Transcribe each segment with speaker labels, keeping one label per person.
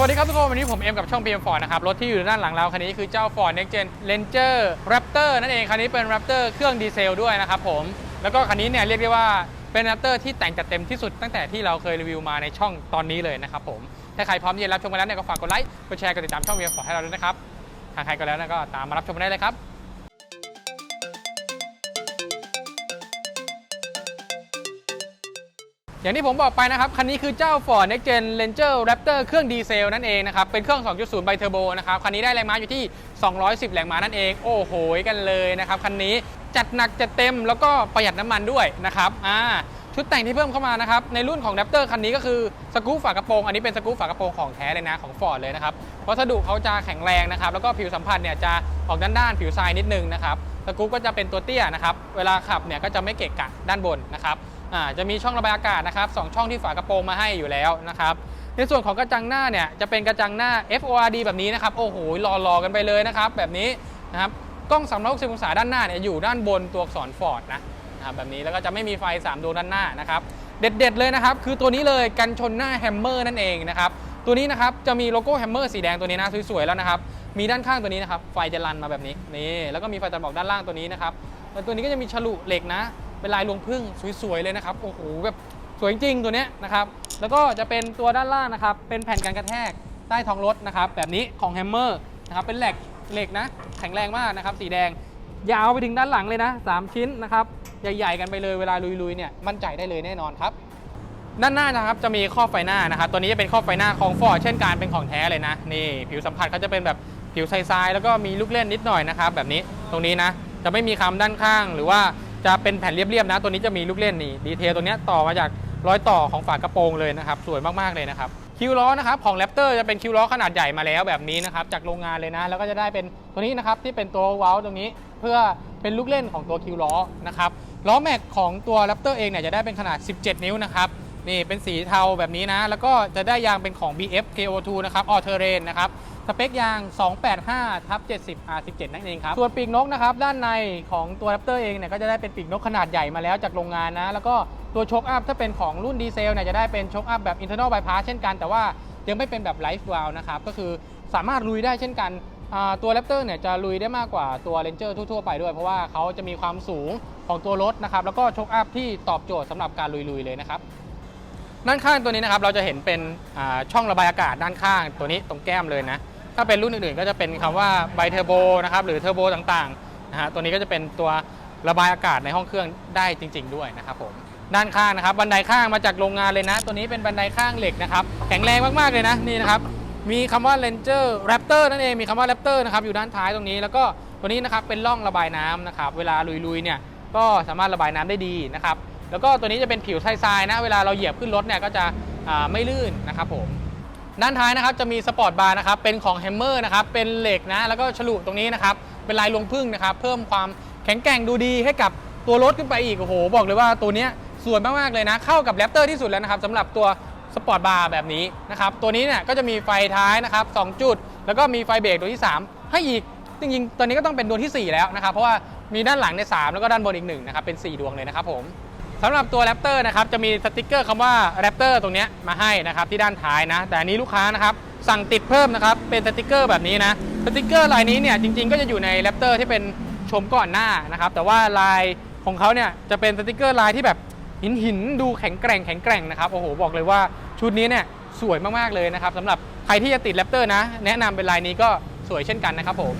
Speaker 1: สวัสดีครับทุกคน วันนี้ผมเอ็มกับช่อง PM Ford นะครับ รถที่อยู่ด้านหลังเราคันนี้คือเจ้า Ford Next Gen Ranger Raptor นั่นเองคันนี้เป็น Raptor เครื่องดีเซลด้วยนะครับผม แล้วก็คันนี้เนี่ยเรียกได้ว่าเป็น Raptor ที่แต่งจัดเต็มที่สุดตั้งแต่ที่เราเคยรีวิวมาในช่องตอนนี้เลยนะครับผม ถ้าใครพร้อมที่จะรับชมกันแล้วเนี่ยก็ฝากกดไลค์ กดแชร์ กดติดตามช่อง PM Ford ให้เราด้วยนะครับ ทางใครก็แล้วก็ตามมารับชมกันได้เลยครับ อย่างที่ผมบอกไปนะครับ คันนี้คือเจ้า Ford Next Gen Ranger Raptor เครื่องดีเซลนั่นเองนะครับ เป็นเครื่อง 2.0 ไบเทอร์โบนะครับ คันนี้ได้แรงม้าอยู่ที่ 210 แรงม้านั่นเอง โอ้โหกันเลยนะครับ คันนี้จัดหนักจัดเต็มแล้วก็ประหยัดน้ำมันด้วยนะครับอ่าชุดแต่งที่เพิ่มเข้ามานะครับ ในรุ่นของ Raptor คันนี้ก็คือสกรูฝากระโปรงอันนี้เป็นสกรูฝากระโปรงของแท้เลยนะของ Ford เลยนะครับวัสดุเขาจะแข็งแรงนะครับ แล้วก็ผิวสัมผัสเนี่ยจะออกด้านๆผิวทรายนิดนึงนะครับสกรูก็จะเป็นตัวเตี้ยนะครับเวลาขับเนี่ยก็จะไม่เกะกะด้านบนนะครับ จะมีช่องระบายอากาศนะครับสองช่องที่ฝากระโปรงมาให้อยู่แล้วนะครับในส่วนของกระจังหน้าเนี่ยจะเป็นกระจังหน้า FORD แบบนี้นะครับโอ้โหรอๆกันไปเลยนะครับแบบนี้นะครับกล้อง 360 องศาด้านหน้าเนี่ยอยู่ด้านบนตัวอักษรฟอร์ดนะนะครับแบบนี้แล้วก็จะไม่มีไฟ 3ดวงด้านหน้านะครับเด็ดๆเลยนะครับคือตัวนี้เลยกันชนหน้าแฮมเมอร์นั่นเองนะครับตัวนี้นะครับจะมีโลโก้แฮมเมอร์สีแดงตัวนี้นะสวยๆแล้วนะครับมีด้านข้างตัวนี้นะครับไฟจะรันมาแบบนี้นี่แล้วก็มีไฟตัดหมอกด้านล่างตัวนี้นะครับแล้วตัวนี้ก็จะมีฉลุเหล็กนะ เป็นลายรวงพึ่งสวยๆเลยนะครับโอ้โหแบบสวยจริงตัวเนี้ยนะครับแล้วก็จะเป็นตัวด้านล่างนะครับเป็นแผ่นกันกระแทกใต้ท้องรถนะครับแบบนี้ของแฮมเมอร์นะครับเป็นเหล็กเหล็กนะแข็งแรงมากนะครับสีแดง ยาวไปถึงด้านหลังเลยนะ 3 ชิ้นนะครับใหญ่ๆกันไปเลยเวลาลุยๆเนี่ยมั่นใจได้เลยแน่นอนครับด้านหน้านะครับจะมีครอไฟหน้านะครับตัวนี้จะเป็นครอไฟหน้าของฟอร์ดเช่นกันเป็นของแท้เลยนะนี่ผิวสัมผัสเขาจะเป็นแบบผิวทรายๆแล้วก็มีลูกเล่นนิดหน่อยนะครับแบบนี้ตรงนี้นะจะไม่มีคำด้านข้างหรือว่า จะเป็นแผ่นเรียบๆนะ ตัวนี้จะมีลูกเล่นนี่ดีเทลตัวนี้ต่อมาจากรอยต่อของฝากระโปรงเลยนะครับ สวยมากๆเลยนะครับคิวล้อนะครับของแรปเตอร์จะเป็นคิวล้อขนาดใหญ่มาแล้วแบบนี้นะครับจากโรงงานเลยนะ แล้วก็จะได้เป็นตัวนี้นะครับที่เป็นตัวเว้าตรงนี้เพื่อเป็นลูกเล่นของตัวคิวล้อนะครับล้อแม็กของตัวแรปเตอร์เองเนี่ยจะได้เป็นขนาด 17 นิ้วนะครับนี่เป็นสีเทาแบบนี้นะ แล้วก็จะได้ยางเป็นของ BF KO2 นะครับ All Terrain นะครับ สเปคยาง 285ทับ70 R17 นั่นเองครับ ส่วนปีกนกนะครับ ด้านในของตัว Raptor เองเนี่ยก็จะได้เป็นปีกนกขนาดใหญ่มาแล้วจากโรงงานนะ แล้วก็ตัวโชคอัพถ้าเป็นของรุ่นดีเซลเนี่ยจะได้เป็นโชคอัพแบบ internal bypass เช่นกัน แต่ว่ายังไม่เป็นแบบ life valve นะครับ ก็คือสามารถลุยได้เช่นกัน ตัว Raptor เนี่ยจะลุยได้มากกว่าตัว Ranger ทั่วๆไปด้วย เพราะว่าเขาจะมีความสูงของตัวรถนะครับ แล้วก็โชคอัพที่ตอบโจทย์สำหรับการลุยๆเลยนะครับด้านข้างตัวนี้นะครับเราจะเห็นเป็นช่องระบายอากาศด้านข้างตัวนี้ตรงแก้มเลยนะ ถ้าเป็นรุ่นอื่นๆ ก็จะเป็นคำว่าไบเทอร์โบนะครับหรือเทอร์โบต่างๆนะฮะตัวนี้ก็จะเป็นตัวระบายอากาศในห้องเครื่องได้จริง ๆ ด้วยนะครับผมด้านข้างนะครับบันไดข้างมาจากโรงงานเลยนะ ตัวนี้เป็นบันไดข้างเหล็กนะครับแข็งแรงมากๆเลยนะนี่นะครับมีคำว่า Ranger Raptor นั่นเองมีคำว่า Raptor นะครับอยู่ด้านท้ายตรงนี้ แล้วก็ตัวนี้นะครับเป็นร่องระบายน้ำนะครับเวลาลุยๆเนี่ยก็สามารถระบายน้ำได้ดีนะครับแล้วก็ตัวนี้จะเป็นผิวทรายๆนะเวลาเราเหยียบขึ้นรถเนี่ยก็จะไม่ลื่นนะครับผม ด้านท้ายนะครับจะมีสปอร์ตบาร์นะครับเป็นของแฮมเมอร์นะครับเป็นเหล็กนะแล้วก็ฉลุตรงนี้นะครับเป็นลายลวงพึ่งนะครับเพิ่มความแข็งแกร่งดูดีให้กับตัวรถขึ้นไปอีกโอ้โหบอกเลยว่าตัวเนี้ยสวยมากๆเลยนะเข้ากับแรปเตอร์ที่สุดแล้วนะครับสำหรับตัวสปอร์ตบาร์แบบนี้นะครับตัวนี้เนี่ยก็จะมีไฟท้ายนะครับ2จุด แล้วก็มีไฟเบรกตัวที่ 3 ให้อีกจริงๆ ตอนนี้ก็ต้องเป็นดวงที่ 4 แล้วนะครับ เพราะว่ามีด้านหลังใน 3 แล้วก็ด้านบนอีกหนึ่งนะครับ เป็น 4 ดวงเลยนะครับผม สำหรับตัวแรปเตอร์นะครับจะมีสติกเกอร์คำว่าแรปเตอร์ตรงนี้มาให้นะครับที่ด้านท้ายนะ แต่อันนี้ลูกค้านะครับสั่งติดเพิ่มนะครับเป็นสติกเกอร์แบบนี้นะสติกเกอร์ลายนี้เนี่ยจริงๆ ก็จะอยู่ในแรปเตอร์ที่เป็นชมก่อนหน้านะครับแต่ว่าลายของเขาเนี่ยจะเป็นสติกเกอร์ลายที่แบบหินหินดูแข็งแกร่งแข็งแกร่งนะครับโอ้โหบอกเลยว่าชุดนี้เนี่ยสวยมากๆเลยนะครับสำหรับใครที่จะติดแรปเตอร์นะ แนะนำเป็นลายนี้ก็สวยเช่นกันนะครับผม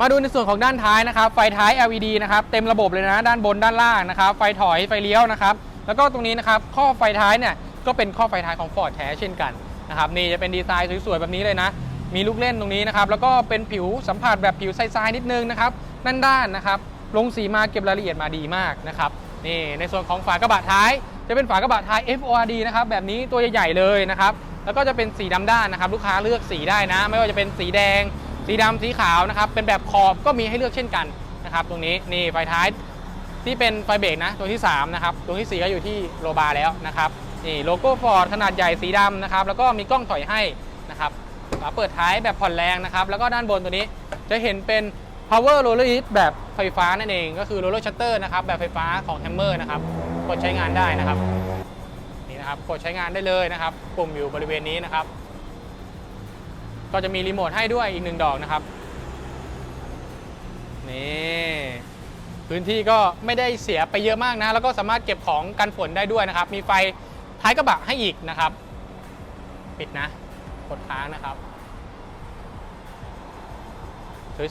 Speaker 1: มาดูในส่วนของด้านท้ายนะครับ ไฟท้าย LED นะครับ เต็มระบบเลยนะ ด้านบนด้านล่างนะครับ ไฟถอย ไฟเลี้ยวนะครับ แล้วก็ตรงนี้นะครับ ข้อไฟท้ายเนี่ย ก็เป็นข้อไฟท้ายของ Ford แท้เช่นกันนะครับ นี่จะเป็นดีไซน์สวยๆ แบบนี้เลยนะ มีลูกเล่นตรงนี้นะครับ แล้วก็เป็นผิวสัมผัสแบบผิวทรายๆ นิดนึงนะครับ ด้านๆ นะครับ ลงสีมาเก็บรายละเอียดมาดีมากนะครับ นี่ ในส่วนของฝากระบะท้าย จะเป็นฝากระบะท้าย FORD นะครับ แบบนี้ตัวใหญ่ๆ เลยนะครับ แล้วก็จะเป็นสีดำด้านนะครับ ลูกค้าเลือกสีได้นะ ไม่ว่าจะเป็นสีแดง สีดำสีขาวนะครับ เป็นแบบขอบก็มีให้เลือกเช่นกันนะครับ ตรงนี้นี่ไฟท้ายที่เป็นไฟเบรกนะ ตัวที่ 3 นะครับ ตัวทีสี่4 ก็อยู่ที่โลบาร์แล้วนะครับนี่โลโก้ฟอร์ดขนาดใหญ่สีดำนะครับ แล้วก็มีกล้องถอยให้นะครับฝาเปิดท้ายแบบผ่อนแรงนะครับ แล้วก็ด้านบนตัวนี้จะเห็นเป็น power roller lid แบบไฟฟ้านั่นเอง ก็คือ roller shutter นะครับ แบบไฟฟ้าของ Hammer นะครับ กดใช้งานได้นะครับ นี่นะครับ กดใช้งานได้เลยนะครับ ปุ่มอยู่บริเวณนี้นะครับ ก็จะมีรีโมทให้ด้วยอีกหนึ่งดอกนะครับ นี่พื้นที่ก็ไม่ได้เสียไปเยอะมากนะ แล้วก็สามารถเก็บของกันฝนได้ด้วยนะครับ มีไฟท้ายกระบะให้อีกนะครับ ปิดนะกดค้างนะครับ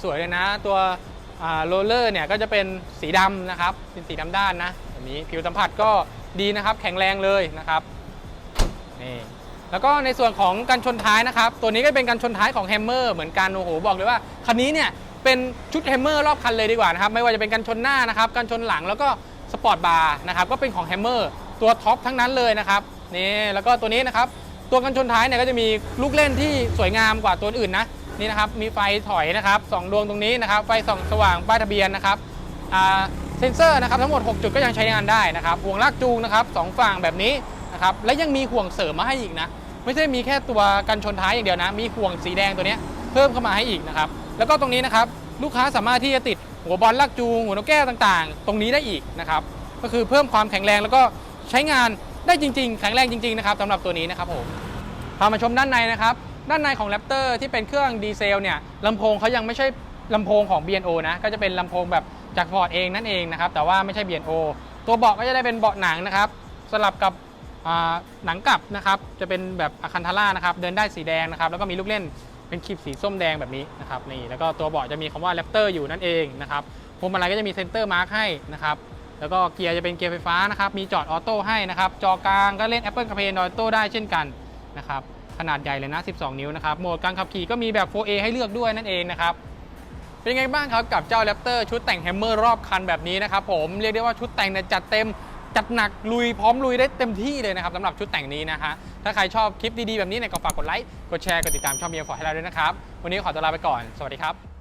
Speaker 1: สวยๆเลยนะ ตัวโรลเลอร์เนี่ยก็จะเป็นสีดำนะครับเป็นสีดำด้านนะแบบนี้ผิวสัมผัสก็ดีนะครับ แข็งแรงเลยนะครับนี่ แล้วก็ในส่วนของกันชนท้ายนะครับ ตัวนี้ก็เป็นกันชนท้ายของแฮมเมอร์เหมือนกันโอ้โหบอกเลยว่าคันนี้เนี่ยเป็นชุดแฮมเมอร์รอบคันเลยดีกว่านะครับไม่ว่าจะเป็นกันชนหน้านะครับกันชนหลังแล้วก็สปอร์ตบาร์นะครับก็เป็นของแฮมเมอร์ตัวท็อปทั้งนั้นเลยนะครับนี่แล้วก็ตัวนี้นะครับตัวกันชนท้ายเนี่ยก็จะมีลูกเล่นที่สวยงามกว่าตัวอื่นนะนี่นะครับมีไฟถอยนะครับสองดวงตรงนี้นะครับไฟส่องสว่างป้ายทะเบียนนะครับเซนเซอร์นะครับทั้งหมด 6 จุดก็ยังใช้งานได้นะครับห่วงลากจูงนะครับสองฝั่งแบบนี้นะครับและยังมีห่วงเสริมมาให้อีกนะ ไม่ใช่มีแค่ตัวกันชนท้ายอย่างเดียวนะ มีห่วงสีแดงตัวนี้เพิ่มเข้ามาให้อีกนะครับ แล้วก็ตรงนี้นะครับลูกค้าสามารถที่จะติดหัวบอลลากจูงหัวนกแก้วต่างๆ ตรงนี้ได้อีกนะครับ ก็คือเพิ่มความแข็งแรงแล้วก็ใช้งานได้จริง ๆ แข็งแรงจริงๆนะครับสำหรับตัวนี้นะครับผมพามาชมด้านในนะครับ ด้านในของ Raptor ที่เป็นเครื่องดีเซลเนี่ยลำโพงเขายังไม่ใช่ลำโพงของ BNO นะก็จะเป็นลำโพงแบบจากฟอร์ดเองนั่นเองนะครับแต่ว่าไม่ใช่ BNO ตัวเบาะก็จะได้เป็นเบาะหนังนะครับสลับกับ หนังกลับนะครับจะเป็นแบบอะคันทาร่านะครับเดินได้สีแดงนะครับแล้วก็มีลูกเล่นเป็นคลิปสีส้มแดงแบบนี้นะครับนี่แล้วก็ตัวเบาะจะมีคำว่า Raptor อยู่นั่นเองนะครับพวงมาลัยก็จะมีเซนเตอร์มาร์คให้นะครับแล้วก็เกียร์จะเป็นเกียร์ไฟฟ้านะครับมีจอดออโต้ให้นะครับจอกลางก็เล่น Apple CarPlay Android Auto ได้เช่นกันนะครับขนาดใหญ่เลยนะ 12 นิ้วนะครับโหมดการขับขี่ก็มีแบบ 4A ให้เลือกด้วยนั่นเองนะครับเป็นไงบ้างครับกับเจ้า Raptor ชุดแต่งแฮมเมอร์รอบคันแบบนี้นะครับผมเรียกได้ว่าชุดแต่งเนี่ยจัดเต็ม จัดหนักลุยพร้อมลุยได้เต็มที่เลยนะครับสำหรับชุดแต่งนี้นะฮะถ้าใครชอบคลิปดีๆแบบนี้เนี่ยก็ฝากกดไลค์กดแชร์กดติดตามช่องเบียร์ฟอร์ให้เราด้วยนะครับ วันนี้ขอตัวลาไปก่อน สวัสดีครับ